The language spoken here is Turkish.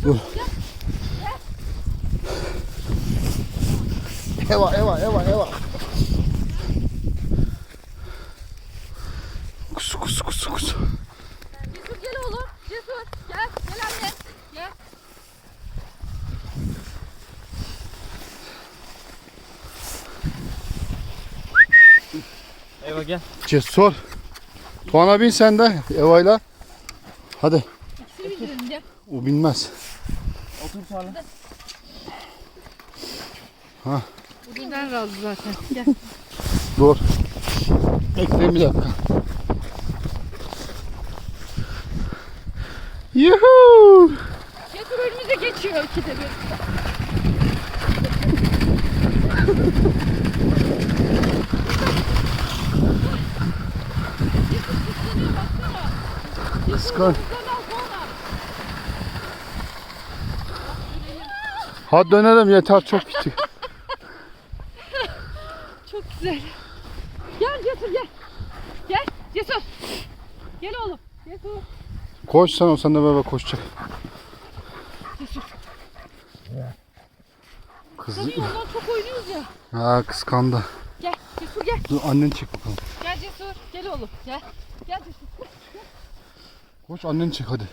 Gel. Eva Eva Eva Eva. Kusu kusu kusu kusu. Cesur gel oğlum. Cesur gel. Gel anne. Gel. Eva gel. Cesur. Tuana bin sen de Eva'yla. Hadi. O binmez. Otur Tuana. Bu bizden razı zaten. Gel. Dur. Bekleyin bir dakika. Yuhuu. Cesur önümüze geçiyor ikide bir. Cesur Hadi dönelim yeter çok gittik. Çok güzel. Gel Cesur gel. Gel Cesur. Gel oğlum. Cesur. Koş sen o sen de beraber koşacak. Cesur. Kız Tabii ondan çok oynuyoruz ya. ha kıskandı. Gel Cesur gel. Dur annen çek bakalım. Gel Cesur. Gel oğlum. Gel. Gel Cesur. Koş annen çek hadi.